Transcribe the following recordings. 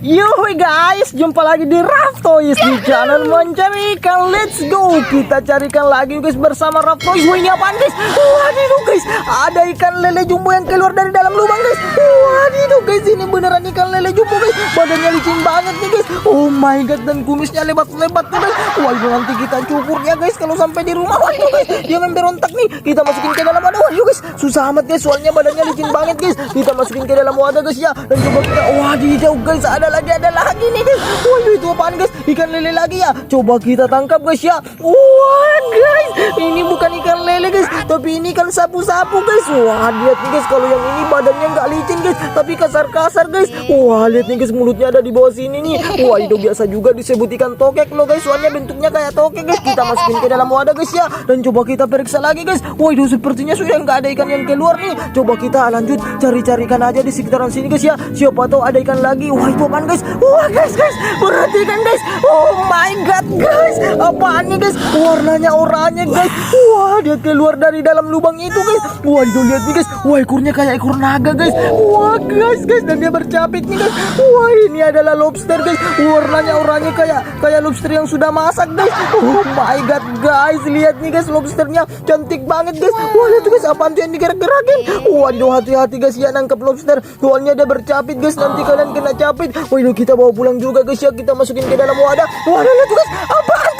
Yoi guys, jumpa lagi di Raftoys di channel mencari ikan. Let's go, kita carikan lagi guys bersama Raftoys. Wah ini apaan guys? Waduh guys, ada ikan lele jumbo yang keluar dari dalam lubang guys. Waduh guys, ini beneran ikan lele jumbo guys. Badannya licin banget nih guys. Oh my god, dan kumisnya lebat-lebat nih guys. Waduh nanti kita cukur ya guys kalau sampai di rumah. Waduh guys, dia main berontak nih. Kita masukin ke dalam wadah. Waduh guys, susah amat guys. Soalnya badannya licin banget guys. Kita masukin ke dalam wadah guys ya. Dan coba kita, waduh guys, ada lagi ada lagi nih guys. Waduh itu apaan guys? Ikan lele lagi ya. Coba kita tangkap guys ya. Wah guys, ini bukan ikan lele guys, tapi ini kan sapu-sapu guys. Wah lihat nih guys, kalau yang ini badannya nggak licin guys, tapi kasar-kasar guys. Wah lihat nih guys, mulutnya ada di bawah sini nih. Wah itu biasa juga disebut ikan tokek loh guys, soalnya bentuknya kayak tokek guys. Kita masukin ke dalam wadah guys ya, dan coba kita periksa lagi guys. Wah itu sepertinya sudah nggak ada ikan yang keluar nih. Coba kita lanjut cari-cari ikan aja di sekitaran sini guys ya. Siapa tahu ada ikan lagi. Wah itu apaan guys? Wah guys guys, perhatikan guys. Oh my god guys, apaan nih guys? Warnanya oranye guys. Wah dia keluar dari dalam lubang itu guys. Wah itu lihat nih guys. Wah ekornya kayak ekor naga guys. Wah guys guys dan dia bercapit nih guys. Wah ini adalah lobster guys. Warnanya oranye kayak kayak lobster yang sudah masak guys. Oh my god guys, lihat nih guys lobsternya cantik banget guys. Wah lihat guys apaan tuh yang digerak-gerakin. Waduh hati-hati guys ya nangkap lobster. Soalnya dia bercapit guys. Nanti kalian kena capit. Waduh kita bawa pulang juga guys ya. Kita masukin ke dalam wadah. Waduh lihat guys. Apaan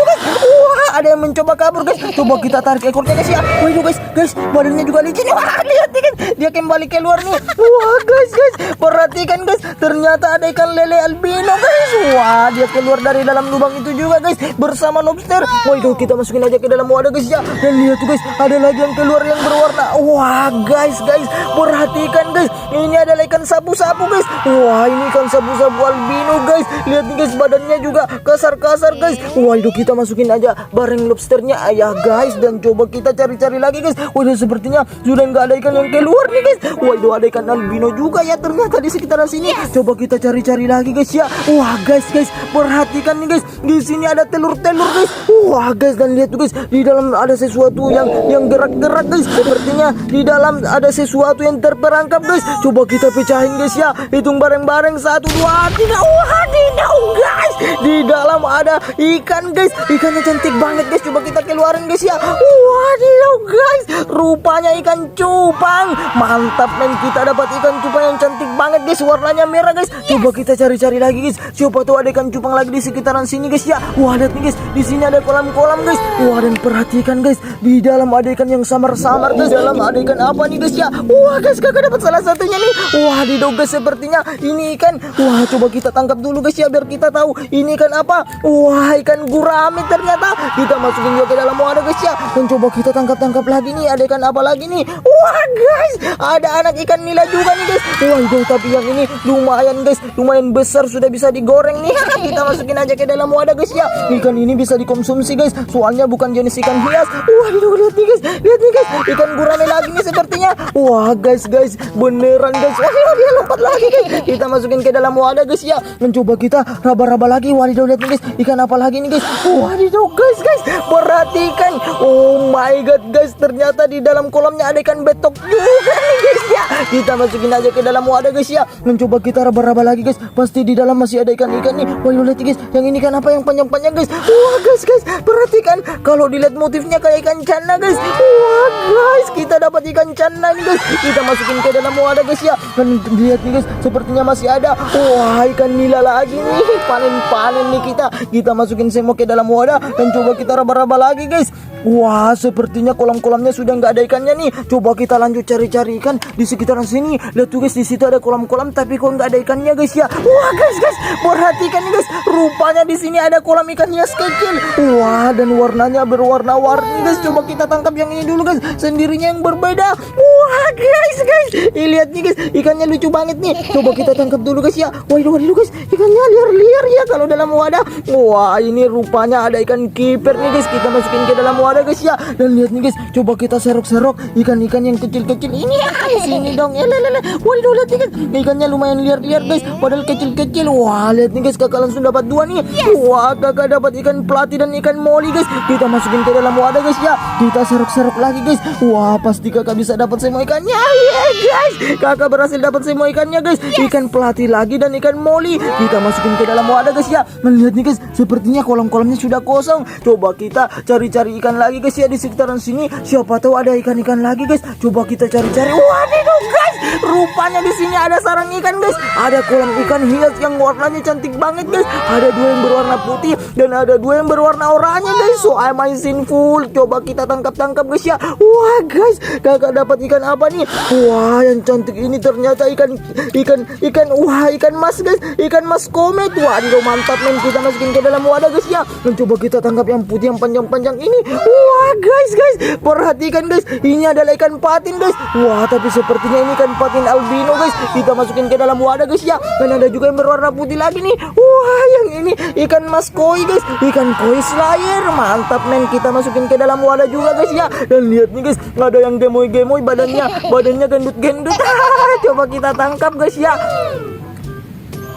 ada yang mencoba kabur guys. Coba kita tarik ekornya guys ya. Waduh guys, guys badannya juga licin. Wah lihat guys. Dia kembali keluar nih. Wah guys guys, perhatikan guys. Ternyata ada ikan lele albino guys. Wah dia keluar dari dalam lubang itu juga guys. Bersama lobster. Waduh kita masukin aja ke dalam wadah guys ya. Dan lihat guys, ada lagi yang keluar yang berwarna. Wah guys guys, perhatikan guys. Ini adalah ikan sapu-sapu guys. Wah ini ikan sapu-sapu albino guys. Lihat nih guys badannya juga kasar-kasar guys. Waduh kita masukin aja bareng lobsternya ayah guys dan coba kita cari-cari lagi guys. Waduh sepertinya sudah nggak ada ikan yang keluar nih guys. Waduh ada ikan albino juga ya ternyata di sekitaran sini. Coba kita cari-cari lagi guys ya. Wah guys guys perhatikan nih guys. Di sini ada telur-telur guys. Wah guys dan lihat tuh guys di dalam ada sesuatu yang yang gerak-gerak guys. Sepertinya di dalam ada sesuatu yang terperangkap guys. Coba kita pecahin guys ya. Hitung bareng-bareng satu dua tiga. Wah tidak guys. Di dalam ada ikan guys. Ikannya cantik banget guys. Coba kita keluarin guys ya. Wadidaw guys. Rupanya ikan cupang. Mantap men kita dapat ikan cupang yang cantik banget guys. Warnanya merah guys. Coba kita cari-cari lagi guys. Siapa tahu ada ikan cupang lagi di sekitaran sini guys ya. Wah lihat nih guys. Di sini ada kolam-kolam guys. Wah dan perhatikan guys. Di dalam ada ikan yang samar-samar guys. Di dalam ada ikan apa nih guys ya. Wah guys kakak dapat salah satunya nih. Wah diduga sepertinya ini ikan. Wah coba kita tangkap dulu guys ya biar kita tahu ini ikan apa. Wah ikan gurame ternyata. Kita masukin juga ke dalam wadah guys ya. Dan coba kita tangkap-tangkap lagi nih. Ada ikan apa lagi nih? Wah guys, ada anak ikan nila juga nih guys. Wah itu tapi yang ini lumayan guys, lumayan besar sudah bisa digoreng nih. kita masukin aja ke dalam wadah guys ya. Ikan ini bisa dikonsumsi guys. Soalnya bukan jenis ikan hias. Wah lihat nih guys, lihat nih guys. Ikan gurame lagi nih sepertinya. Wah guys guys, beneran guys. Wah dia lompat lagi guys. Kita masukin ke dalam wadah guys ya. Mencoba kita raba-raba lagi. Wah lihat nih guys, ikan apa lagi nih guys. Wah guys guys, perhatikan. Oh my god guys, ternyata di dalam kolamnya ada ikan betok juga nih guys ya. Kita masukin aja ke dalam wadah guys ya. Mencoba kita raba-raba lagi guys. Pasti di dalam masih ada ikan-ikan nih. Wah lihat nih, guys, yang ini kan apa yang panjang-panjang guys. Wah guys guys, perhatikan. Kalau dilihat motifnya kayak ikan cana guys. Wah guys, dapat ikan cana nih guys. Kita masukin ke dalam wadah guys ya. Dan lihat nih guys, sepertinya masih ada. Wah ikan nila lagi nih. Panen-panen nih kita. Kita masukin semua ke dalam wadah dan coba kita raba-raba lagi guys. Wah, sepertinya kolam-kolamnya sudah nggak ada ikannya nih. Coba kita lanjut cari-cari ikan di sekitaran sini. Lihat tuh guys, di situ ada kolam-kolam tapi kok nggak ada ikannya guys ya. Wah guys guys, perhatikan nih guys. Rupanya di sini ada kolam ikan hias kecil. Wah, dan warnanya berwarna-warni guys. Coba kita tangkap yang ini dulu guys. Sendirinya yang berbeda. Wah guys guys, Ih, lihat nih guys, ikannya lucu banget nih. Coba kita tangkap dulu guys ya. Waduh waduh guys, ikannya liar-liar ya kalau dalam wadah. Wah, ini rupanya ada ikan kiper nih guys. Kita masukin ke dalam wadah guys ya. Dan lihat nih guys, coba kita serok-serok ikan-ikan yang kecil-kecil ini ya. Sini dong. Ya, lele, Waduh, lihat nih guys. Ikannya lumayan liar-liar guys. Padahal kecil-kecil. Wah, lihat nih guys, kakak langsung dapat dua nih. Wah, kakak dapat ikan pelati dan ikan moli guys. Kita masukin ke dalam wadah guys ya. Kita serok-serok lagi guys. Wah, pasti kakak bisa dapat semua ikannya. Iya guys, kakak berhasil dapat semua ikannya guys. Ikan pelati lagi dan ikan moli. Kita masukin ke dalam wadah guys ya. Melihat nih guys, sepertinya kolam-kolamnya sudah kosong. Coba kita cari-cari ikan lagi guys ya di sekitaran sini. Siapa tahu ada ikan-ikan lagi guys. Coba kita cari-cari. Waduh guys, rupanya di sini ada sarang ikan guys. Ada kolam ikan hias yang warnanya cantik banget guys. Ada dua yang berwarna putih dan ada dua yang berwarna oranye guys. So amazing full. Coba kita tangkap-tangkap guys ya. Wah guys, kakak dapat ikan apa nih? Wah yang cantik ini ternyata ikan ikan ikan wah ikan mas guys, ikan mas komet. Waduh mantap men kita masukin ke dalam wadah guys ya. Dan coba kita tangkap yang putih yang panjang-panjang ini. Wah guys guys, perhatikan guys, ini adalah ikan patin guys. Wah tapi sepertinya ini ikan patin albino guys. Kita masukin ke dalam wadah guys ya. Dan ada juga yang berwarna putih lagi nih. Wah yang ini ikan mas koi guys, ikan koi slayer. Mantap men kita masukin ke dalam wadah juga guys ya. Dan lihat nih guys, ada yang gemoy-gemoy badannya, badannya gendut-gendut. Coba kita tangkap guys ya.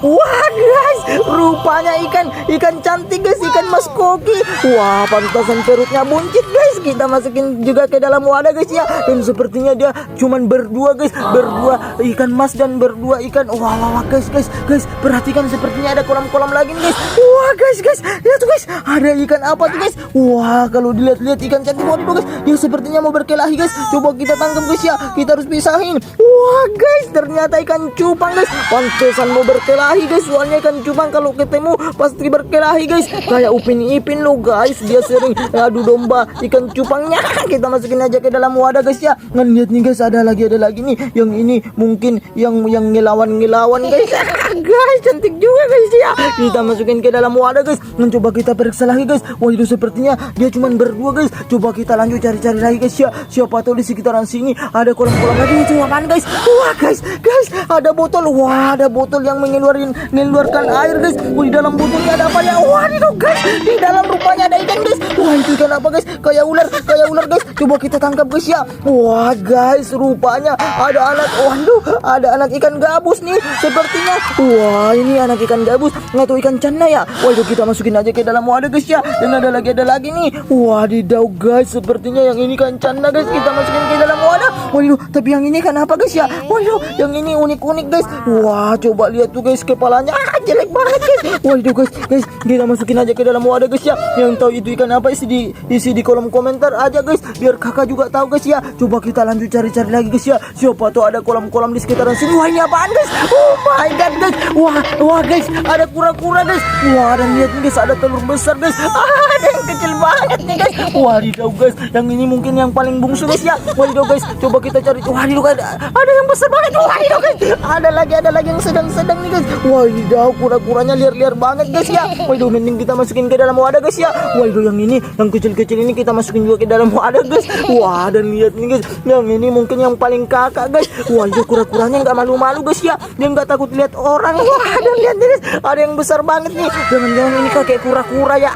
Wah guys, rupanya ikan ikan cantik guys, ikan mas koki. Wah, pantasan perutnya buncit guys. Kita masukin juga ke dalam wadah guys ya. Dan sepertinya dia cuman berdua guys, berdua ikan mas dan berdua ikan. Wah, wah, wah guys, guys, guys, perhatikan sepertinya ada kolam-kolam lagi nih guys. Wah guys, guys, lihat tuh guys, ada ikan apa tuh guys? Wah, kalau dilihat-lihat ikan cantik waduh guys, dia sepertinya mau berkelahi guys. Coba kita tangkap guys ya, kita harus pisahin. Wah guys, ternyata ikan cupang guys. Pantesan mau berkelahi guys, soalnya ikan cupang kalau ketemu pasti berkelahi guys. Kayak Upin Ipin lo guys, dia sering adu domba ikan cupangnya. Kita masukin aja ke dalam wadah guys ya. Lihat nih guys, ada lagi ada lagi nih. Yang ini mungkin yang yang ngelawan-ngelawan guys. guys, cantik juga guys ya. Kita masukin ke dalam wadah guys. Dan coba kita periksa lagi guys. Itu sepertinya dia cuma berdua guys. Coba kita lanjut cari-cari lagi guys ya. Siapa tahu di sekitaran sini ada kolam-kolam lagi itu apaan guys? Wah guys, guys, ada botol. Wah, ada botol yang mengeluarin mengeluarkan air guys. Wah, di dalam botolnya ada apa ya? Wah, itu guys. Di dalam rupanya ada ikan guys. Wah, itu ikan apa guys? Kayak ular, kayak ular guys. Coba kita tangkap guys ya. Wah, guys, rupanya ada anak. Waduh, ada anak ikan gabus nih. Sepertinya. Wah, ini anak ikan gabus. Nggak tahu ikan cana ya. Waduh, kita masukin aja ke dalam wadah guys ya. Dan ada lagi ada lagi nih. Wadidaw guys, sepertinya yang ini kan cana guys. Kita masukin ke dalam wadah. Waduh, tapi yang ini kan apa guys ya? Waduh, yang ini unik-unik guys. Wah, coba lihat tuh guys kepalanya. Ah, jelek banget guys. Waduh guys, guys, kita masukin aja ke dalam wadah guys ya. Yang tahu itu ikan apa isi di isi di kolom komentar aja guys. Biar kakak juga tahu guys ya. Coba kita lanjut cari-cari lagi guys ya. Siapa tahu ada kolam-kolam di sekitaran sini. Wah, ini apaan guys? Oh my god guys. Wah, wah guys, ada kura-kura guys. Wah, dan lihat nih guys, ada telur besar guys. Ah, ada yang kecil banget nih guys. Wadidaw guys, yang ini mungkin yang paling bungsu guys ya. Wadidaw guys, coba kita cari. Wadidaw guys, ada yang besar banget. Wadidaw guys, ada lagi ada lagi yang sedang-sedang nih guys. Wadidaw, kura-kuranya liar-liar banget guys ya. Wadidaw, mending kita masukin ke dalam wadah guys ya. Wadidaw, yang ini, yang kecil-kecil ini kita masukin juga ke dalam wadah guys. Wah, dan lihat nih guys, yang ini mungkin yang paling kakak guys. Wadidaw, kura-kuranya nggak malu-malu guys ya. Dia nggak takut lihat orang. Wah, dan lihat nih guys, ada yang besar banget nih. Jangan-jangan ini kakek kura-kura ya.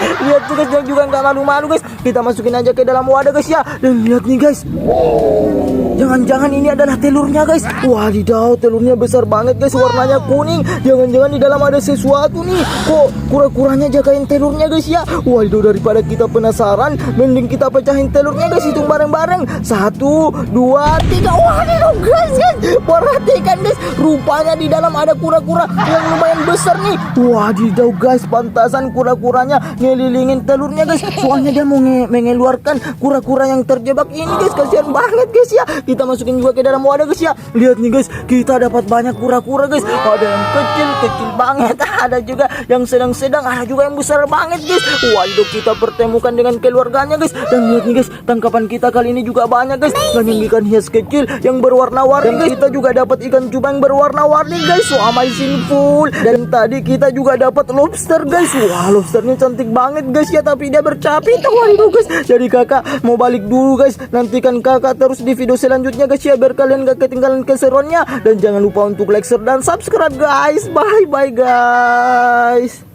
lihat tuh guys, dia juga nggak malu-malu guys. Kita masukin aja ke dalam wadah guys ya. Dan lihat nih guys. Jangan-jangan ini adalah telurnya guys. Wadidaw, telurnya besar banget guys, warnanya kuning. Jangan-jangan di dalam ada sesuatu nih. Kok kura-kuranya jagain telurnya guys ya? Waduh, daripada kita penasaran, mending kita pecahin telurnya guys, hitung bareng-bareng. Satu, dua, tiga. Perhatikan guys. Rupanya di dalam ada kura-kura yang lumayan besar nih. Wadidaw guys, pantasan kura-kuranya ngelilingin telurnya guys. Soalnya dia mau nge- mengeluarkan kura-kura yang terjebak ini guys. Kasihan banget guys ya. Kita masukin juga ke dalam wadah guys ya. Lihat nih guys, kita dapat banyak kura-kura guys. Ada yang kecil, kecil banget. Ada juga yang sedang-sedang, ada juga yang besar banget guys. Waduh, kita pertemukan dengan keluarganya guys. Dan lihat nih guys, tangkapan kita kali ini juga banyak guys. Dan ikan hias kecil yang berwarna-warni guys. Kita juga dapat ikan cupang berwarna-warni guys. So amazing full. Dan tadi kita juga dapat lobster guys. Wah, lobsternya cantik banget guys. Ya tapi dia bercapi tuh waduh guys? Jadi kakak mau balik dulu guys. Nantikan kakak terus di video selanjutnya guys ya. Biar kalian gak ketinggalan keseruannya. Dan jangan lupa untuk like share dan subscribe guys. Bye bye guys